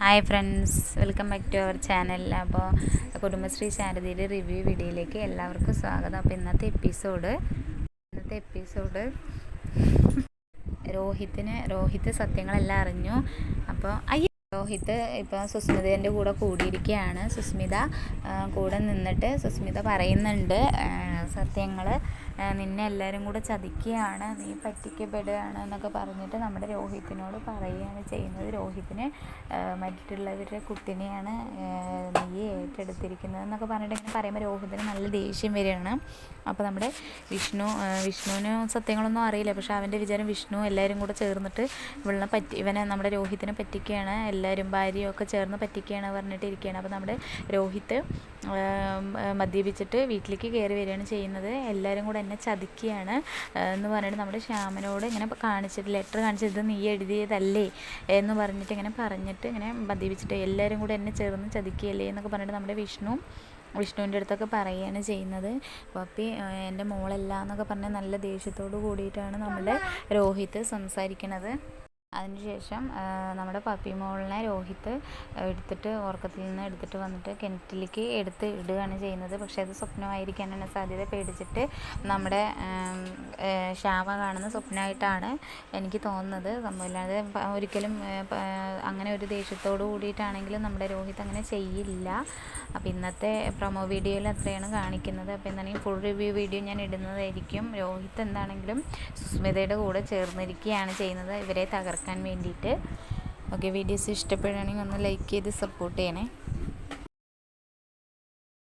Hi friends welcome back to our channel. അപ്പോൾ Kudumbashree ശാരദയുടെ review വീഡിയോയിലേക്ക് എല്ലാവർക്കും സ്വാഗതം. അപ്പോൾ ഇന്നത്തെ എപ്പിസോഡ് ഇന്നത്തെ എപ്പിസോഡ് രോഹിത്തിന് രോഹിത് സത്യങ്ങളെല്ലാം അറിഞ്ഞു. അപ്പോൾ അയ്യ രോഹിത് ഇപ്പോൾ സുസ്മിതേന്റെ കൂടെ കൂടിയിരിക്കുകയാണ്. സുസ്മിത കൂടെ നിന്നിട്ട് സുസ്മിത പറയുന്നുണ്ട് സത്യങ്ങൾ നിന്നെ എല്ലാവരും കൂടെ ചതിക്കുകയാണ് നീ പറ്റിക്കപ്പെടുകയാണ് എന്നൊക്കെ പറഞ്ഞിട്ട് നമ്മുടെ രോഹിത്തിനോട് പറയുകയാണ് ചെയ്യുന്നത്. രോഹിത്തിന് മറ്റുള്ളവരുടെ കുട്ടിനെയാണ് നീ ഏറ്റെടുത്തിരിക്കുന്നത് എന്നൊക്കെ പറഞ്ഞിട്ട് ഇങ്ങനെ പറയുമ്പോൾ രോഹിത്തിന് നല്ല ദേഷ്യം വരികയാണ്. അപ്പോൾ നമ്മുടെ വിഷ്ണു വിഷ്ണുവിന് സത്യങ്ങളൊന്നും അറിയില്ല. പക്ഷേ അവന്റെ വിചാരം വിഷ്ണു എല്ലാവരും കൂടെ ചേർന്നിട്ട് ഇവളിനെ പറ്റി ഇവനെ നമ്മുടെ രോഹിത്തിനെ പറ്റിക്കുകയാണ് എല്ലാവരും ഭാര്യയും ഒക്കെ ചേർന്ന് പറ്റിക്കുകയാണ് പറഞ്ഞിട്ട് ഇരിക്കുകയാണ്. അപ്പോൾ നമ്മുടെ രോഹിത്ത് മദ്യപിച്ചിട്ട് വീട്ടിലേക്ക് കയറി വരികയാണ് ചെയ്യുന്നത്. എല്ലാവരും കൂടെ എന്നെ ചതിക്കുകയാണ്. എന്ന് പറഞ്ഞിട്ട് നമ്മുടെ ശ്യാമനോട് ഇങ്ങനെ കാണിച്ചിട്ട് ലെറ്റർ കാണിച്ചിട്ട് ഇത് നീ എഴുതിയതല്ലേ എന്ന് പറഞ്ഞിട്ട് ഇങ്ങനെ പറഞ്ഞിട്ട് ഇങ്ങനെ മദ്യപിച്ചിട്ട് എല്ലാവരും കൂടെ എന്നെ ചേർന്ന് ചതിക്കുകയല്ലേ എന്നൊക്കെ പറഞ്ഞിട്ട് നമ്മുടെ വിഷ്ണു വിഷ്ണുവിന്റെ അടുത്തൊക്കെ പറയുകയാണ് ചെയ്യുന്നത്. പപ്പി എന്റെ മോളല്ല എന്നൊക്കെ പറഞ്ഞ് നല്ല ദേഷ്യത്തോട് കൂടിയിട്ടാണ് നമ്മുടെ രോഹിത് സംസാരിക്കണത്. അതിനുശേഷം നമ്മുടെ പപ്പി മോളിനെ രോഹിത്ത് എടുത്തിട്ട് ഉറക്കത്തിൽ നിന്ന് എടുത്തിട്ട് വന്നിട്ട് കിണറ്റിലേക്ക് എടുത്ത് ഇടുകയാണ് ചെയ്യുന്നത്. പക്ഷേ അത് സ്വപ്നമായിരിക്കാനാണ് സാധ്യത പേടിച്ചിട്ട് നമ്മുടെ ശ്യാമ കാണുന്ന സ്വപ്നമായിട്ടാണ് എനിക്ക് തോന്നുന്നത്. സംഭവമില്ലാതെ ഒരിക്കലും അങ്ങനെ ഒരു ദേഷ്യത്തോട് കൂടിയിട്ടാണെങ്കിലും നമ്മുടെ രോഹിത് അങ്ങനെ ചെയ്യില്ല. അപ്പോൾ ഇന്നത്തെ പ്രൊമോ വീഡിയോയിൽ അത്രയാണ് കാണിക്കുന്നത്. അപ്പോൾ എന്താണെങ്കിൽ ഫുൾ റിവ്യൂ വീഡിയോ ഞാൻ ഇടുന്നതായിരിക്കും. രോഹിത് എന്താണെങ്കിലും സുസ്മിതയുടെ കൂടെ ചേർന്നിരിക്കുകയാണ് ചെയ്യുന്നത്. ഇവരെ തകർക്കാൻ വേണ്ടിയിട്ട്. ഓക്കെ വീഡിയോസ് ഇഷ്ടപ്പെടുകയാണെങ്കിൽ ഒന്ന് ലൈക്ക് ചെയ്ത് സപ്പോർട്ട് ചെയ്യണേ.